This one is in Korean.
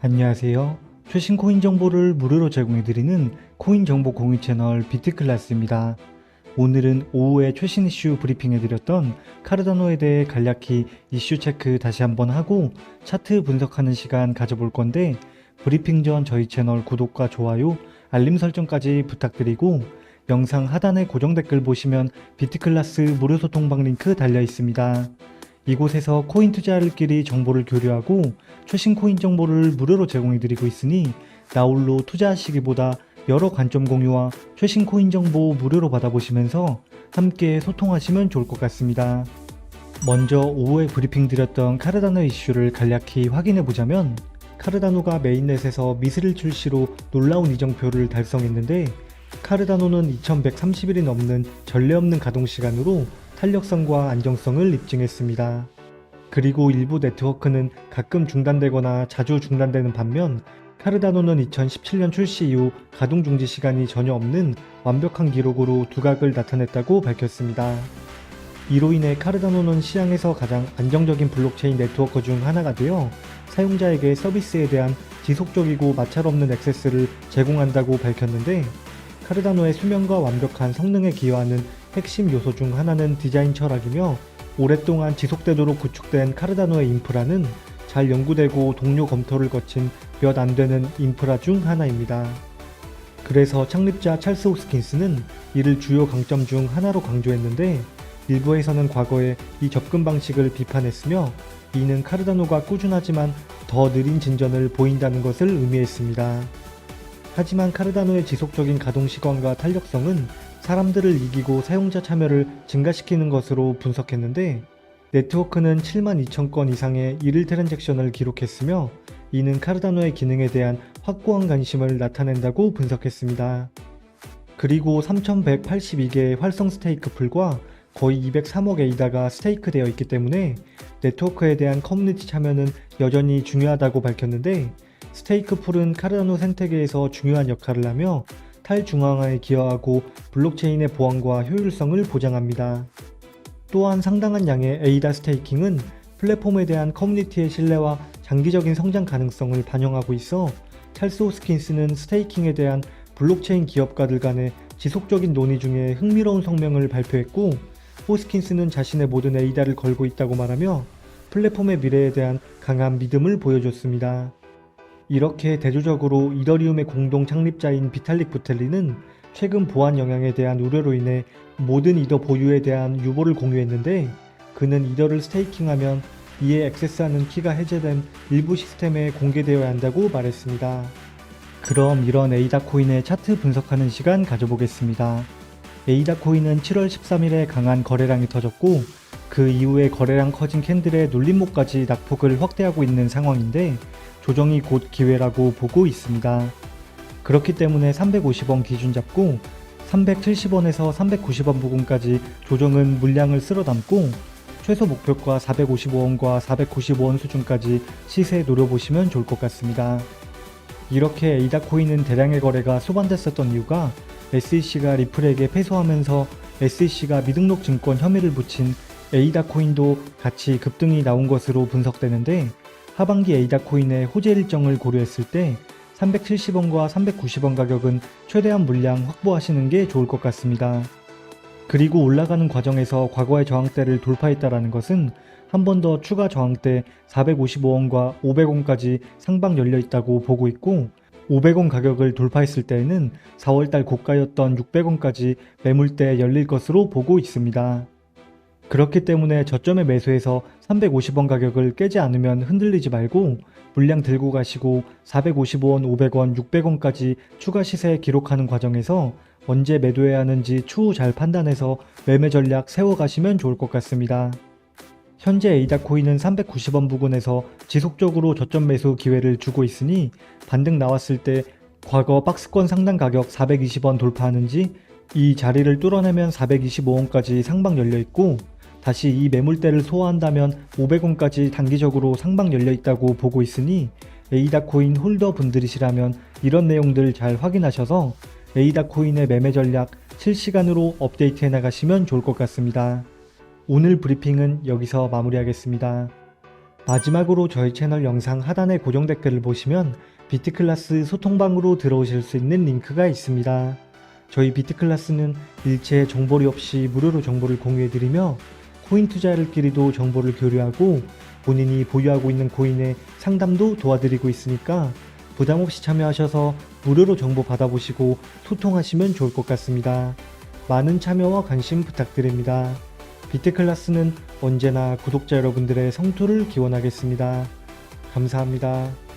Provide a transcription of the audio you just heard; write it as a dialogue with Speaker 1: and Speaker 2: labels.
Speaker 1: 안녕하세요. 최신 코인 정보를 무료로 제공해드리는 코인 정보 공유 채널 비트클래스입니다. 오늘은 오후에 최신 이슈 브리핑해드렸던 카르다노에 대해 간략히 이슈 체크 다시 한번 하고 차트 분석하는 시간 가져볼 건데 브리핑 전 저희 채널 구독과 좋아요, 알림 설정까지 부탁드리고 영상 하단에 고정 댓글 보시면 비트클래스 무료 소통방 링크 달려 있습니다. 이곳에서 코인 투자자들끼리 정보를 교류하고 최신 코인 정보를 무료로 제공해드리고 있으니 나홀로 투자하시기보다 여러 관점 공유와 최신 코인 정보 무료로 받아보시면서 함께 소통하시면 좋을 것 같습니다. 먼저 오후에 브리핑 드렸던 카르다노 이슈를 간략히 확인해 보자면 카르다노가 메인넷에서 미스릴 출시로 놀라운 이정표를 달성했는데 카르다노는 2130일이 넘는 전례 없는 가동 시간으로 탄력성과 안정성을 입증했습니다. 그리고 일부 네트워크는 가끔 중단되거나 자주 중단되는 반면 카르다노는 2017년 출시 이후 가동 중지 시간이 전혀 없는 완벽한 기록으로 두각을 나타냈다고 밝혔습니다. 이로 인해 카르다노는 시장에서 가장 안정적인 블록체인 네트워크 중 하나가 되어 사용자에게 서비스에 대한 지속적이고 마찰 없는 액세스를 제공한다고 밝혔는데 카르다노의 수명과 완벽한 성능에 기여하는 핵심 요소 중 하나는 디자인 철학이며 오랫동안 지속되도록 구축된 카르다노의 인프라는 잘 연구되고 동료 검토를 거친 몇 안 되는 인프라 중 하나입니다. 그래서 창립자 찰스 호스킨스는 이를 주요 강점 중 하나로 강조했는데 일부에서는 과거에 이 접근 방식을 비판했으며 이는 카르다노가 꾸준하지만 더 느린 진전을 보인다는 것을 의미했습니다. 하지만 카르다노의 지속적인 가동 시간과 탄력성은 사람들을 이기고 사용자 참여를 증가시키는 것으로 분석했는데 네트워크는 7만 2천 건 이상의 일일 트랜잭션을 기록했으며 이는 카르다노의 기능에 대한 확고한 관심을 나타낸다고 분석했습니다. 그리고 3,182개의 활성 스테이크 풀과 거의 203억 에이다가 스테이크 되어 있기 때문에 네트워크에 대한 커뮤니티 참여는 여전히 중요하다고 밝혔는데 스테이크 풀은 카르다노 생태계에서 중요한 역할을 하며 탈중앙화에 기여하고 블록체인의 보안과 효율성을 보장합니다. 또한 상당한 양의 에이다 스테이킹은 플랫폼에 대한 커뮤니티의 신뢰와 장기적인 성장 가능성을 반영하고 있어 찰스 호스킨스는 스테이킹에 대한 블록체인 기업가들 간의 지속적인 논의 중에 흥미로운 성명을 발표했고 호스킨스는 자신의 모든 에이다를 걸고 있다고 말하며 플랫폼의 미래에 대한 강한 믿음을 보여줬습니다. 이렇게 대조적으로 이더리움의 공동 창립자인 비탈릭 부텔리는 최근 보안 영향에 대한 우려로 인해 모든 이더 보유에 대한 유보를 공유했는데 그는 이더를 스테이킹하면 이에 액세스하는 키가 해제된 일부 시스템에 공개되어야 한다고 말했습니다. 그럼 이런 에이다 코인의 차트 분석하는 시간 가져보겠습니다. 에이다 코인은 7월 13일에 강한 거래량이 터졌고 그 이후에 거래량 커진 캔들의 눌림목까지 낙폭을 확대하고 있는 상황인데 조정이 곧 기회라고 보고 있습니다. 그렇기 때문에 350원 기준 잡고 370원에서 390원 부근까지 조정은 물량을 쓸어 담고 최소 목표가 455원과 495원 수준까지 시세 노려보시면 좋을 것 같습니다. 이렇게 에이다 코인은 대량의 거래가 소반됐었던 이유가 SEC가 리플에게 패소하면서 SEC가 미등록 증권 혐의를 붙인 에이다 코인도 같이 급등이 나온 것으로 분석되는데 하반기 에이다 코인의 호재 일정을 고려했을 때 370원과 390원 가격은 최대한 물량 확보하시는 게 좋을 것 같습니다. 그리고 올라가는 과정에서 과거의 저항대를 돌파했다라는 것은 한 번 더 추가 저항대 455원과 500원까지 상방 열려 있다고 보고 있고 500원 가격을 돌파했을 때에는 4월달 고가였던 600원까지 매물대 열릴 것으로 보고 있습니다. 그렇기 때문에 저점에 매수해서 350원 가격을 깨지 않으면 흔들리지 말고 물량 들고 가시고 455원, 500원, 600원까지 추가 시세 기록하는 과정에서 언제 매도해야 하는지 추후 잘 판단해서 매매 전략 세워가시면 좋을 것 같습니다. 현재 에이다 코인은 390원 부근에서 지속적으로 저점 매수 기회를 주고 있으니 반등 나왔을 때 과거 박스권 상단 가격 420원 돌파하는지 이 자리를 뚫어내면 425원까지 상방 열려 있고 다시 이 매물대를 소화한다면 500원까지 단기적으로 상방 열려 있다고 보고 있으니 에이다 코인 홀더 분들이시라면 이런 내용들 잘 확인하셔서 에이다 코인의 매매 전략 실시간으로 업데이트해 나가시면 좋을 것 같습니다. 오늘 브리핑은 여기서 마무리하겠습니다. 마지막으로 저희 채널 영상 하단의 고정 댓글을 보시면 비트클라스 소통방으로 들어오실 수 있는 링크가 있습니다. 저희 비트클라스는 일체 정보리 없이 무료로 정보를 공유해드리며 코인 투자자들끼리도 정보를 교류하고 본인이 보유하고 있는 코인의 상담도 도와드리고 있으니까 부담 없이 참여하셔서 무료로 정보 받아보시고 소통하시면 좋을 것 같습니다. 많은 참여와 관심 부탁드립니다. 비트클라스는 언제나 구독자 여러분들의 성토를 기원하겠습니다. 감사합니다.